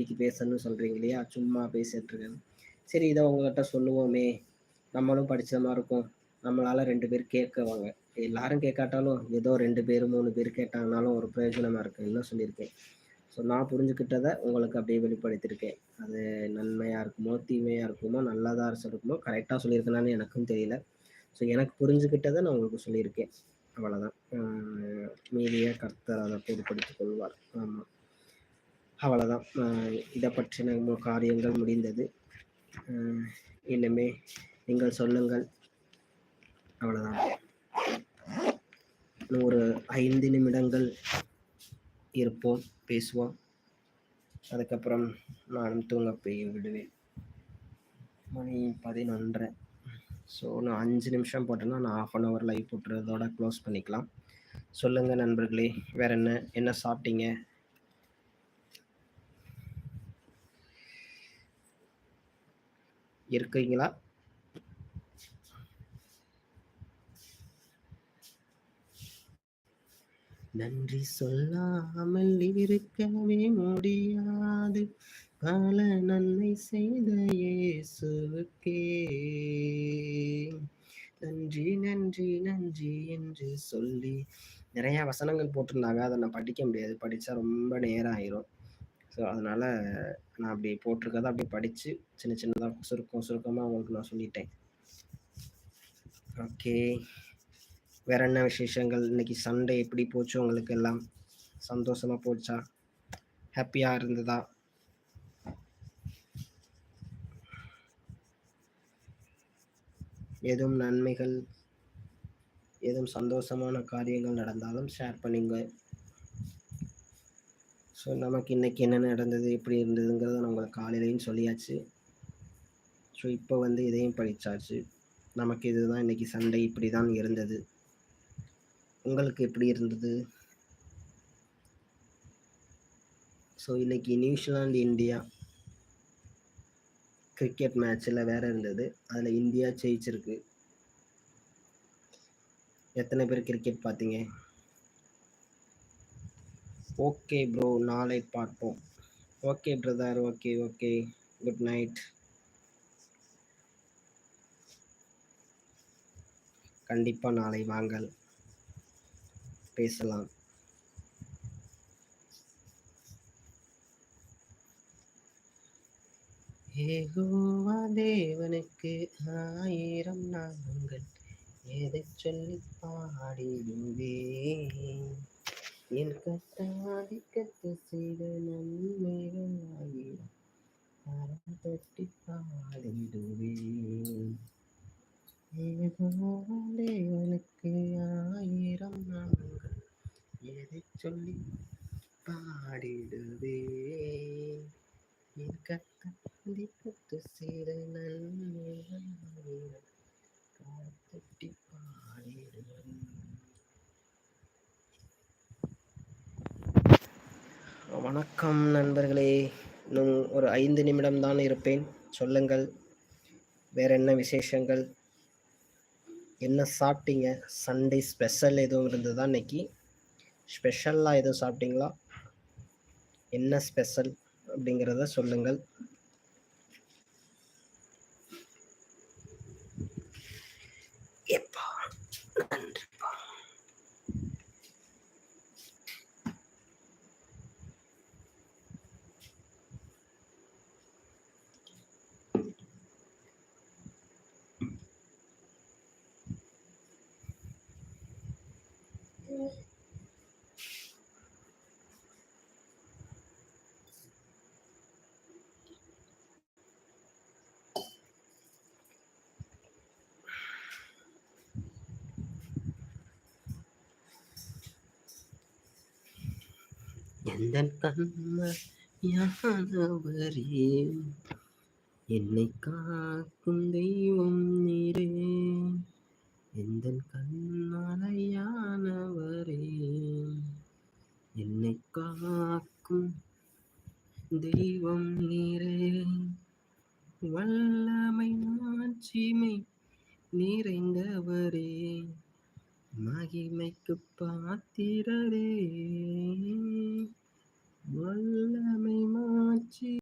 இன்னைக்கு பேசணும்னு சொல்றீங்க இல்லையா? சும்மா பேசிட்டு இருக்கேன். சரி இதை உங்ககிட்ட சொல்லுவோமே. நம்மளும் படிச்ச மாதிரி இருக்கும். நம்மளால ரெண்டு பேர் கேட்குவாங்க. எல்லாரும் கேட்காட்டாலும் ஏதோ ரெண்டு பேர் மூணு பேர் கேட்டாங்கனாலும் ஒரு பிரயோஜனமா இருக்குன்னு சொல்லியிருக்கேன். ஸோ நான் புரிஞ்சுக்கிட்டதை உங்களுக்கு அப்படியே வெளிப்படுத்தியிருக்கேன். அது நன்மையாக இருக்குமோ தீமையாக இருக்குமோ நல்லதாக இருக்குமோ கரெக்டாக சொல்லியிருக்கேனான்னு எனக்கும் தெரியல. ஸோ எனக்கு புரிஞ்சுக்கிட்டதை நான் உங்களுக்கு சொல்லியிருக்கேன். அவ்வளோதான் மீதியாக கர்த்தர் அதை பொருட்படுத்திக் கொள்வார். ஆமாம் அவ்வளோதான் இதை பற்றின காரியங்கள் முடிந்தது. இன்னுமே நீங்கள் சொல்லுங்கள். அவ்வளோதான் ஒரு ஐந்து நிமிடங்கள் இருப்போம் பேசுவோம். அதுக்கப்புறம் நானும் தூங்க போய் விடுவேன். மணி பதினொன்றரை. ஸோ நான் அஞ்சு நிமிஷம் போட்டேன்னா நான் ஆஃப் அன் ஹவர் லைவ் போட்டுறதோட க்ளோஸ் பண்ணிக்கலாம். சொல்லுங்கள் நண்பர்களே வேற என்ன என்ன சாப்பிட்டீங்க? இருக்கீங்களா? நன்றி சொல்லாமல் இருக்கவே முடியாது. பல நன்மை செய்த இயேசுவுக்கே. நன்றி நன்றி நன்றி என்று சொல்லி நிறைய வசனங்கள் போட்டிருந்தாங்க. அதை நான் படிக்க முடியாது. படித்தா ரொம்ப நேரம் ஆயிரும். ஸோ அதனால் நான் அப்படி போட்டிருக்கதை அப்படி படித்து சின்ன சின்னதாக சுருக்கம் சுருக்கமாக உங்களுக்கு நான் சொல்லிட்டேன். ஓகே வேற என்ன விசேஷங்கள்? இன்னைக்கு சண்டே எப்படி போச்சு உங்களுக்கு எல்லாம்? சந்தோஷமாக போச்சா? ஹாப்பியாக இருந்ததா? எதுவும் நன்மைகள்? எதுவும் சந்தோஷமான காரியங்கள் நடந்தாலும் ஷேர் பண்ணுங்கள் ஸோ நமக்கு இன்னைக்கு என்ன நடந்தது எப்படி இருந்ததுங்கிறத நம்ம காலையிலையும் சொல்லியாச்சு. ஸோ இப்போ வந்து இதையும் படித்தாச்சு நமக்கு இதுதான் இன்னைக்கு சண்டை இப்படி தான் இருந்தது. உங்களுக்கு எப்படி இருந்தது? ஸோ இன்னைக்கு நியூசிலாந்து இந்தியா கிரிக்கெட் மேட்ச்சில் வேறு இருந்தது. அதில் இந்தியா ஜெயிச்சிருக்கு. எத்தனை பேர் கிரிக்கெட் பார்த்தீங்க ஓகே ப்ரோ நாளை பார்ப்போம். Okay brother okay okay good night கண்டிப்பாக நாளை வாங்கள். பேசலாம். ஏகோவா தேவனுக்கு ஆயிரம் நாங்கள் எதை சொல்லி பாடிடுவேன்? என் கத்தாதி செய்த நன்மைகள் ஆயிரம் கரம் தட்டி பாடிடுவேன் தேவனுக்கு ஆயிரம் நாங்கள் எதை சொல்லி பாடிடுவேன் என் கத்தாதி செய்த நன்மைகள் ஆயிரம் கரம் தட்டி பாடிடுவேன். வணக்கம் நண்பர்களே. இன்னும் ஒரு ஐந்து நிமிடம் தான் இருப்பேன். சொல்லுங்கள். வேற என்ன விசேஷங்கள்? என்ன சாப்பிட்டீங்க? சண்டே ஸ்பெஷல் எதுவும் இருந்ததா இன்னைக்கு? ஸ்பெஷலாக எதுவும் சாப்பிட்டீங்களா? என்ன ஸ்பெஷல் அப்படிங்கிறத சொல்லுங்கள். எப்பா நன்றி. எந்த கண்ம யானவரே என்னை காக்கும் தெய்வம் நீரே. எந்த கண்மலையானவரே என்னை காக்கும் தெய்வம் நீரே. வல்லமை மாட்சிமை நிறைந்தவரே. மகிமைக்கு பாத்திரரே. வல்லமை மாட்சி